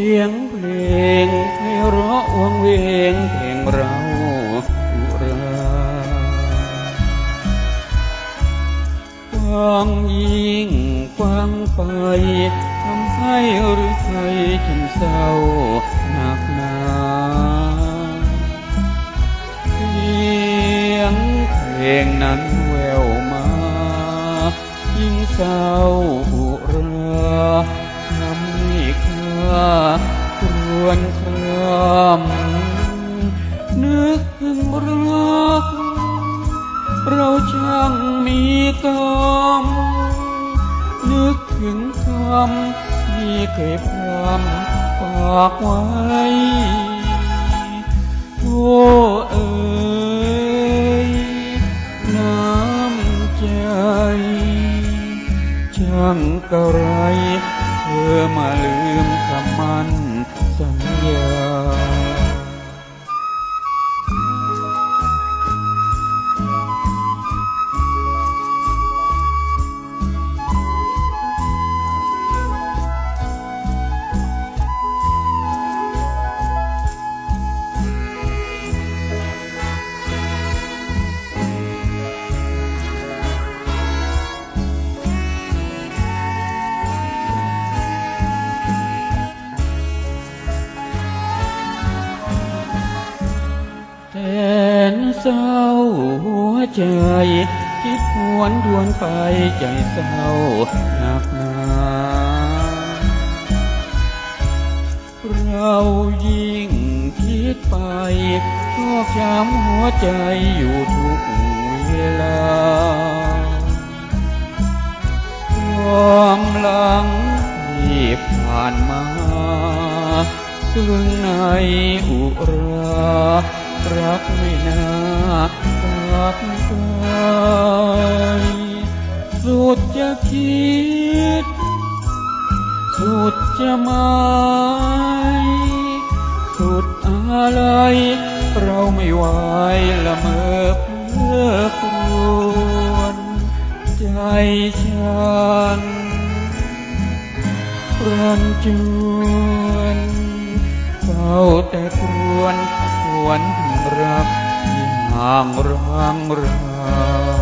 สียงเพลงให้ราะวังเวงเพลงเราอุรากว้างยิ่งกว้างไปทำให้หรือไทยฉันเศร้าหนักหนาเสียงเพลงนั้นแววมายิ่งเศร้าอุรา รัก เราช่างมีกรรมนึกถึงคำที่เคยพรำฝากไว้ โอ้เอ๋ยน้ำใจ ช่างกระไร เธอมาลืมคำมันสัญญา นเศร้าหัวใจ คิดหวนดวนไปใจเศร้าหนักหนาเรายิ่งคิดไปชอกช้ำหัวใจอยู่ทุกเวลาความหลังที่ผ่านมาซึ่งในอุรา รักไม่น่ารักไกลสุดจะคิด สุดจะหมายสุดอะไร เราไม่ไหวละเมอเพื่อครวญใจฉันรันจวนเฝ้าแต่ครวน วนรักยิ่งห่างร้างรา